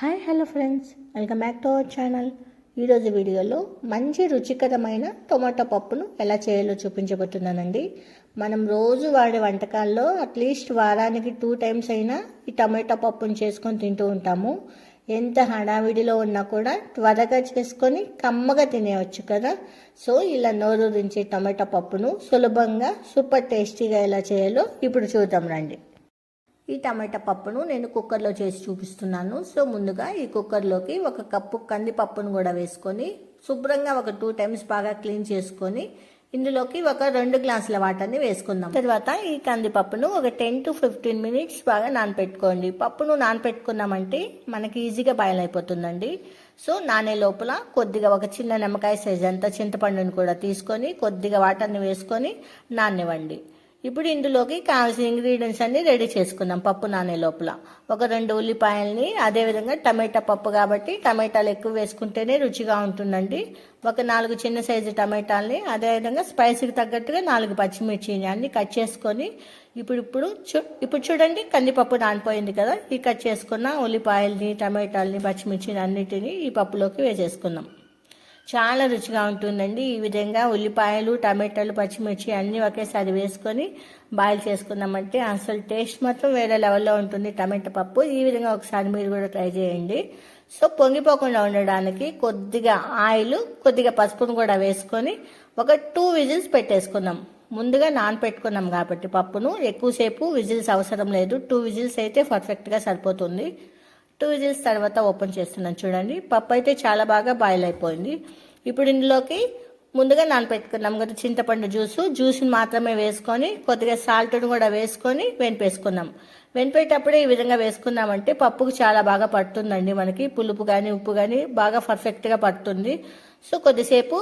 Hi hello friends. Welcome back to our channel. ఈరోజు వీడియోలో మంచి రుచికరమైన టొమాటో పప్పును ఎలా చేయాలో చూపించబోతున్నానండి. మనం రోజు వాడే వంటకాల్లో అట్లీస్ట్ వారానికి టూ టైమ్స్ అయినా ఈ టమాటో పప్పును చేసుకొని తింటూ ఉంటాము. ఎంత హడావిడిలో ఉన్నా కూడా త్వరగా చేసుకొని కమ్మగా తినేయవచ్చు కదా. సో ఇలా నోరూరించే టమాటా పప్పును సులభంగా సూపర్ టేస్టీగా ఎలా చేయాలో ఇప్పుడు చూద్దాం రండి. ఈ టమాటా పప్పును నేను కుక్కర్లో చేసి చూపిస్తున్నాను. సో ముందుగా ఈ కుక్కర్లోకి ఒక కప్పు కందిపప్పును కూడా వేసుకొని శుభ్రంగా ఒక టూ టైమ్స్ బాగా క్లీన్ చేసుకొని ఇందులోకి ఒక రెండు గ్లాసుల వాటర్ని వేసుకుందాం. తర్వాత ఈ కందిపప్పును ఒక టెన్ టు ఫిఫ్టీన్ మినిట్స్ బాగా నానపెట్టుకోండి. పప్పును నానపెట్టుకున్నామంటే మనకి ఈజీగా బాయిల్ అయిపోతుందండి. సో నానే లోపల కొద్దిగా ఒక చిన్న నిమ్మకాయ సైజ్ అంత చింతపండుని కూడా తీసుకొని కొద్దిగా వాటర్ని వేసుకొని నానివ్వండి ఇప్పుడు ఇందులోకి కావాల్సిన ఇంగ్రీడియంట్స్ అన్ని రెడీ చేసుకుందాం పప్పు నానే లోపల. ఒక రెండు ఉల్లిపాయల్ని అదేవిధంగా టమాటా పప్పు కాబట్టి టమాటాలు ఎక్కువ వేసుకుంటేనే రుచిగా ఉంటుందండి. ఒక నాలుగు చిన్న సైజు టమాటాలని అదేవిధంగా స్పైసీకి తగ్గట్టుగా నాలుగు పచ్చిమిర్చిని అన్ని కట్ చేసుకొని ఇప్పుడు ఇప్పుడు చూ ఇప్పుడు చూడండి కందిపప్పు నానిపోయింది కదా ఈ కట్ చేసుకున్న ఉల్లిపాయల్ని టమాటాలని పచ్చిమిర్చిని అన్నిటిని ఈ పప్పులోకి వేసేసుకుందాం. చాలా రుచిగా ఉంటుందండి. ఈ విధంగా ఉల్లిపాయలు టమాటాలు పచ్చిమిర్చి అన్నీ ఒకేసారి వేసుకొని బాయిల్ చేసుకున్నామంటే అసలు టేస్ట్ మాత్రం వేరే లెవెల్లో ఉంటుంది టమాటా పప్పు. ఈ విధంగా ఒకసారి మీరు కూడా ట్రై చేయండి. సో పొంగిపోకుండా ఉండడానికి కొద్దిగా ఆయిల్ కొద్దిగా పసుపును కూడా వేసుకొని ఒక టూ విజిల్స్ పెట్టేసుకున్నాం ముందుగా నానపెట్టుకున్నాం కాబట్టి పప్పును. ఎక్కువసేపు విజిల్స్ అవసరం లేదు. టూ విజిల్స్ అయితే పర్ఫెక్ట్గా సరిపోతుంది. టూ విజిల్స్ తర్వాత ఓపెన్ చేస్తున్నాను చూడండి. పప్పు అయితే చాలా బాగా బాయిల్ అయిపోయింది. ఇప్పుడు ఇందులోకి ముందుగా నానపెట్టుకున్నాం కదా చింతపండు జ్యూసు. జ్యూస్ని మాత్రమే వేసుకొని కొద్దిగా సాల్ట్ను కూడా వేసుకొని వెనిపేసుకున్నాం వెనిపేటప్పుడే ఈ విధంగా వేసుకున్నామంటే పప్పుకు చాలా బాగా పడుతుందండి మనకి. పులుపు కానీ ఉప్పు కానీ బాగా పర్ఫెక్ట్గా పడుతుంది. సో కొద్దిసేపు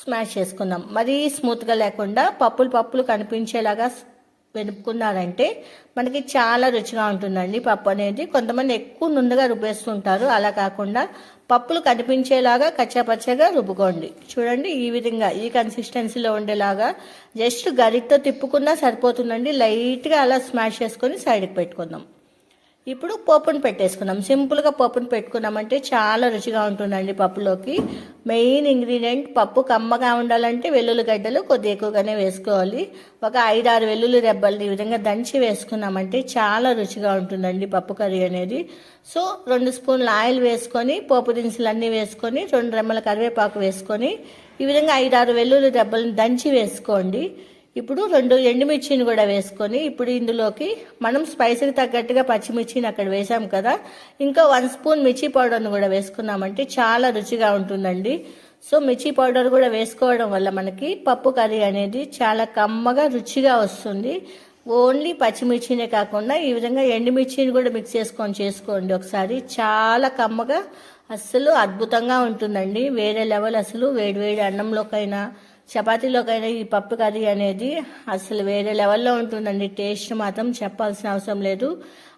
స్మాష్ చేసుకుందాం. మరీ స్మూత్గా లేకుండా పప్పులు పప్పులు కనిపించేలాగా వెనుక్కున్నారంటే మనకి చాలా రుచిగా ఉంటుందండి పప్పు అనేది. కొంతమంది ఎక్కువ నుండుగా రుబ్బేస్తుంటారు. అలా కాకుండా పప్పులు కనిపించేలాగా కచ్చాపచ్చగా రుబ్బుకోండి. చూడండి ఈ విధంగా ఈ కన్సిస్టెన్సీలో ఉండేలాగా జస్ట్ గరిటతో తిప్పుకున్నా సరిపోతుందండి. లైట్గా అలా స్మాష్ చేసుకొని సైడ్కి పెట్టుకుందాం. ఇప్పుడు పప్పును పెట్టేసుకున్నాం సింపుల్గా పప్పును పెట్టుకున్నామంటే చాలా రుచిగా ఉంటుందండి పప్పులోకి. మెయిన్ ఇంగ్రీడియంట్ పప్పు కమ్మగా ఉండాలంటే వెల్లుల్లి గడ్డలు కొద్ది ఎక్కువగానే వేసుకోవాలి. ఒక ఐదారు వెల్లుల్లి రెబ్బల్ని ఈ విధంగా దంచి వేసుకున్నామంటే చాలా రుచిగా ఉంటుందండి పప్పు కర్రీ అనేది. సో రెండు స్పూన్ల ఆయిల్ వేసుకొని పోపు దినుసులు అన్నీ వేసుకొని రెండు రెమ్మల కరివేపాకు వేసుకొని ఈ విధంగా ఐదారు వెల్లుల్లి రెబ్బల్ని దంచి వేసుకోండి. ఇప్పుడు రెండు ఎండుమిర్చిని కూడా వేసుకొని ఇప్పుడు ఇందులోకి మనం స్పైసీకి తగ్గట్టుగా పచ్చిమిర్చిని అక్కడ వేసాం కదా. ఇంకా వన్ స్పూన్ మిర్చి పౌడర్ని కూడా వేసుకున్నామంటే చాలా రుచిగా ఉంటుందండి. సో మిర్చి పౌడర్ కూడా వేసుకోవడం వల్ల మనకి పప్పు కర్రీ అనేది చాలా కమ్మగా రుచిగా వస్తుంది. ఓన్లీ పచ్చిమిర్చినే కాకుండా ఈ విధంగా ఎండుమిర్చిని కూడా మిక్స్ చేసుకొని చేసుకోండి ఒకసారి. చాలా కమ్మగా అస్సలు అద్భుతంగా ఉంటుందండి. వేరే లెవెల్ అసలు వేడివేడి అన్నంలోకైనా చపాతీలోకైనా ఈ పప్పు కర్రీ అనేది అసలు వేరే లెవెల్లో ఉంటుందండి. టేస్ట్ మాత్రం చెప్పాల్సిన అవసరం లేదు.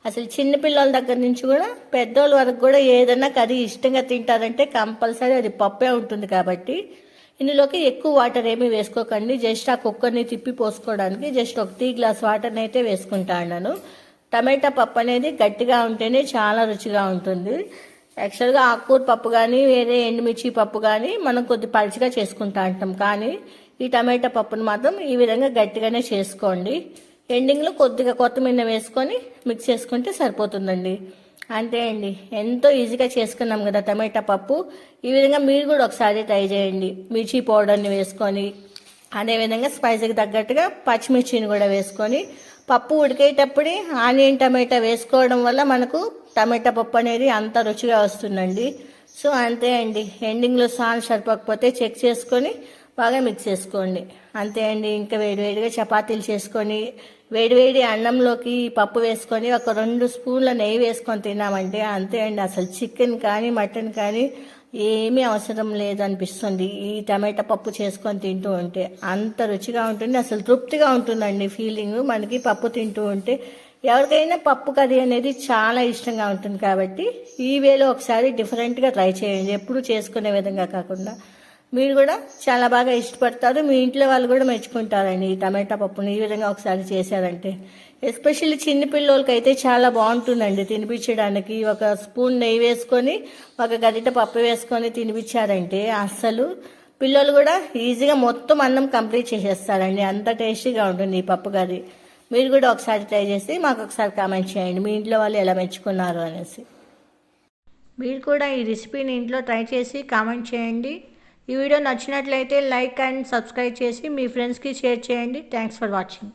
అసలు చిన్నపిల్లల దగ్గర నుంచి కూడా పెద్దోళ్ళ వరకు కూడా ఏదైనా కర్రీ ఇష్టంగా తింటారంటే కంపల్సరీ అది పప్పే ఉంటుంది కాబట్టి ఇందులోకి ఎక్కువ వాటర్ ఏమీ వేసుకోకండి. జస్ట్ ఆ కుక్కర్ని తిప్పి పోసుకోవడానికి జస్ట్ ఒక టీ గ్లాస్ వాటర్ని అయితే వేసుకుంటా ఉన్నాను. టమాటా పప్పు అనేది గట్టిగా ఉంటేనే చాలా రుచిగా ఉంటుంది. యాక్చువల్గా ఆకుకూర పప్పు కానీ వేరే ఎండుమిర్చి పప్పు కానీ మనం కొద్ది పలుచగా చేసుకుంటా అంటాం. కానీ ఈ టమాటా పప్పును మాత్రం ఈ విధంగా గట్టిగానే చేసుకోండి. ఎండింగ్లో కొద్దిగా కొత్తిమీర వేసుకొని మిక్స్ చేసుకుంటే సరిపోతుందండి. అంతే అండి. ఎంతో ఈజీగా చేసుకున్నాం కదా టమాటా పప్పు. ఈ విధంగా మీరు కూడా ఒకసారి ట్రై చేయండి. మిర్చి పౌడర్ని వేసుకొని అదేవిధంగా స్పైసీకి తగ్గట్టుగా పచ్చిమిర్చిని కూడా వేసుకొని పప్పు ఉడికేటప్పుడే ఆనియన్ టమాటా వేసుకోవడం వల్ల మనకు టమాటా పప్పు అనేది అంత రుచిగా వస్తుందండి. సో అంతే అండి. ఎండింగ్లో సాల్ట్ సరిపోకపోతే చెక్ చేసుకొని బాగా మిక్స్ చేసుకోండి. అంతే అండి. ఇంకా వేడివేడిగా చపాతీలు చేసుకొని వేడివేడి అన్నంలోకి పప్పు వేసుకొని ఒక రెండు స్పూన్ల నెయ్యి వేసుకొని తిన్నామంటే అంతే అండి. అసలు చికెన్ కానీ మటన్ కానీ ఏమీ అవసరం లేదనిపిస్తుంది. ఈ టమాటా పప్పు చేసుకొని తింటూ ఉంటే అంత రుచిగా ఉంటుంది. అసలు తృప్తిగా ఉంటుందండి ఫీలింగ్. మనకి పప్పు తింటూ ఉంటే ఎవరికైనా పప్పు కర్రీ అనేది చాలా ఇష్టంగా ఉంటుంది కాబట్టి ఈ వేలో ఒకసారి డిఫరెంట్గా ట్రై చేయండి. ఎప్పుడు చేసుకునే విధంగా కాకుండా. మీరు కూడా చాలా బాగా ఇష్టపడతారు. మీ ఇంట్లో వాళ్ళు కూడా మెచ్చుకుంటారండి ఈ టమాటా పప్పుని ఈ విధంగా ఒకసారి చేశారంటే. ఎస్పెషల్లీ చిన్న అయితే చాలా బాగుంటుందండి తినిపించడానికి. ఒక స్పూన్ నెయ్యి వేసుకొని ఒక గరిట పప్పు వేసుకొని తినిపించారంటే అస్సలు పిల్లలు కూడా ఈజీగా మొత్తం అన్నం కంప్లీట్ చేసేస్తారండి. అంత టేస్టీగా ఉంటుంది ఈ పప్పు కర్రీ. మీరు కూడా ఒకసారి ట్రై చేసి మాకు ఒకసారి కామెంట్ చేయండి. మీ ఇంట్లో వాళ్ళు ఎలా మెచ్చుకున్నారు అనేసి. మీరు కూడా ఈ రెసిపీని ఇంట్లో ట్రై చేసి కామెంట్ చేయండి. ఈ వీడియో నచ్చినట్లయితే లైక్ అండ్ సబ్స్క్రైబ్ చేసి మీ ఫ్రెండ్స్కి షేర్ చేయండి. Thanks for watching.